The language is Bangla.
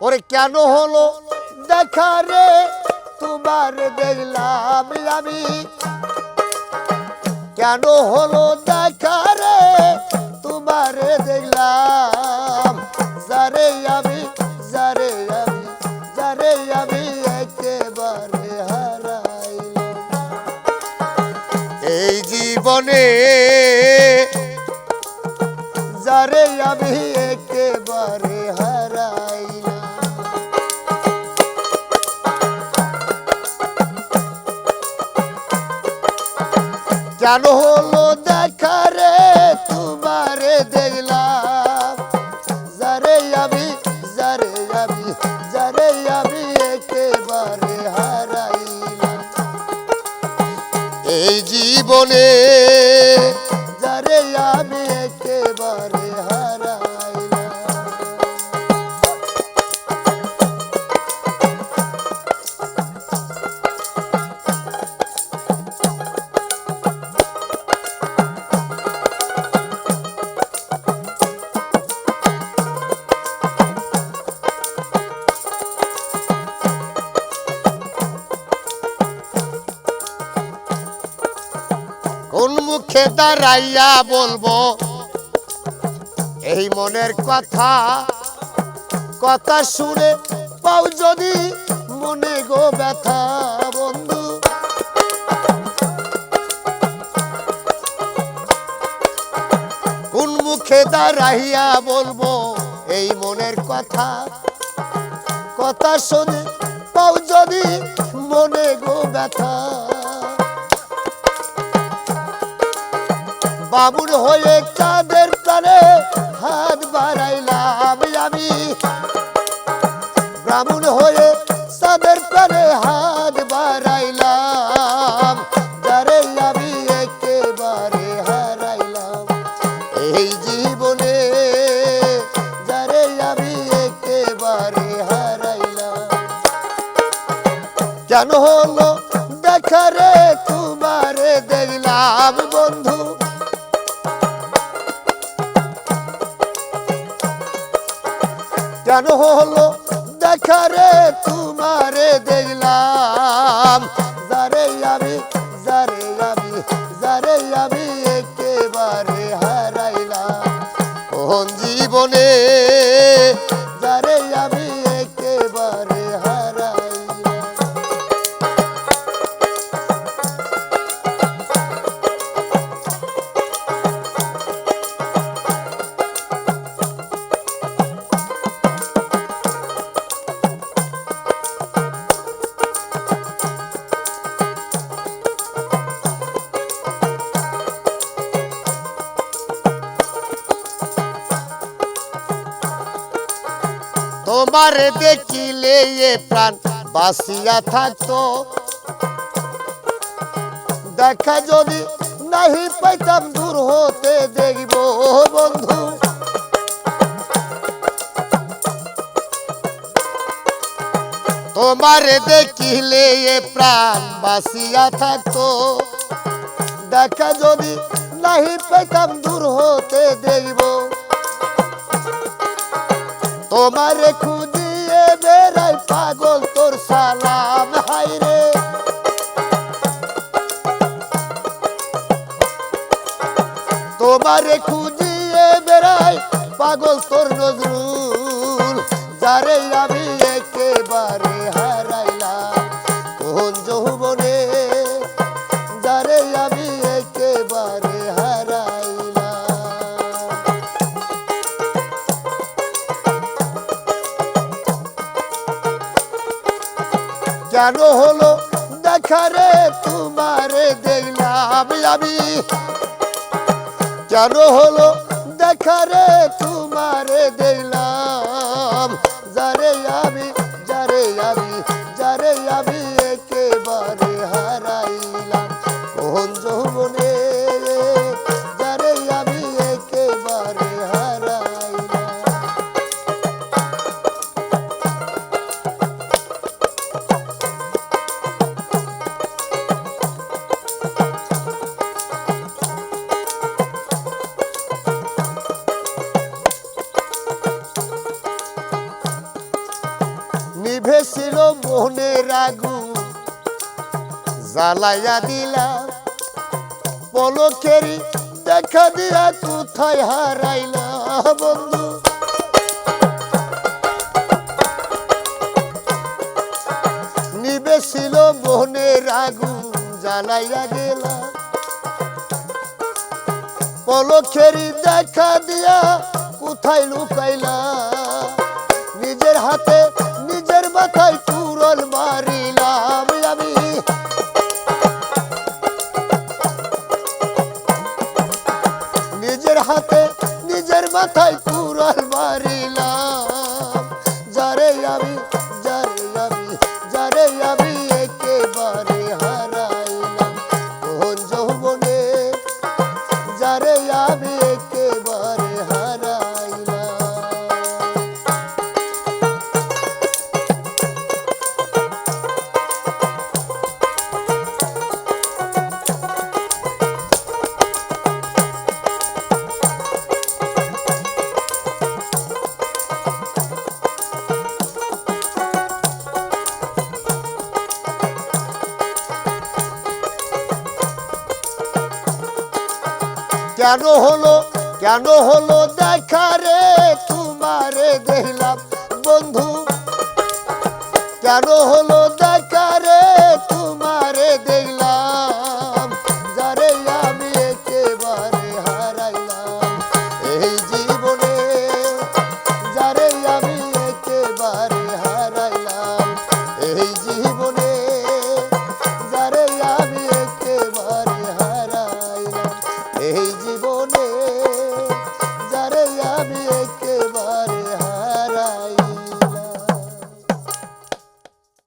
ওরে কেন হলো? দেখা রে, তোমার দেখলাম আমি। কেন হলো দেখা রে, তোমার দেখলাম। যারে আমি যারে আমি যারে আমি একেবারে হারাইলাম। এই জীবনে যারে আমি কেন হলো তোমারে দেখলাম। যারে আমি যারে আমি যারে আমি একেবারে হারাইলাম। এই জীবনে যারে আমি একেবারে হারাইলাম। মুখে দাঁড়াইয়া বলব, এই মনের কথা কথা শুনে পাও যদি মনে গো ব্যথা, বন্ধু। কোন মুখে দাঁড়াইয়া বলব, এই মনের কথা কথা শুনে পাও যদি মনে গো ব্যথা। বাবুর হয়ে চাঁদের প্রাণে হাত বাড়াইলাম আমি। ব্রাহ্মণ হয়ে চাঁদের প্রাণে হাত বাড়াইলাম, যারে আমি একেবারে হারাইলাম। এই জীবনে যারে আমি একেবারে হারাইলাম। কেন হলো দেখা রে তোমারে দেখলাম বন্ধু কেন হলো, দেখা রে তোমারে দেখলাম। যারে আমি যারে আমি যারে আমি একেবারে হারাইলাম। জীবনে তোমার দেখিলে এ প্রাণ বাসিয়া থাকতো। দেখা যদি নাহি পাইতাম, দূর হতে দেখব বন্ধু। তোমার দেখিলে এ প্রাণ বাসিয়া থাকতো। দেখা যদি নাহি পেতাম দূর হতে দেখব তোমারে খুঁজিয়ে বেড়াই পাগল তোর সালাম হাইরে তোমারে খুঁজিয়ে বেড়াই পাগল তোর নজরুল, যারে আমি একেবারে হারাইলাম কেন হলো? দেখা রে, তোমারে দেখলাম আমি। কেন হলো? দেখা রে, তোমারে দেখলাম। যারে আমি জ্বালাইয়া দিলাম পলকেরি দেখা দিয়া কোথায় হারাইলা বন্ধু? নিবেছিল মনের আগুন, জ্বালাইয়া গেলাম পলকেরি দেখা দিয়া কোথায় লুকাইলা? নিজের হাতে, নিজের মাথায় কেন হলো কেন হলো দেখা রে তোমারে দেখলাম বন্ধু। কেন হলো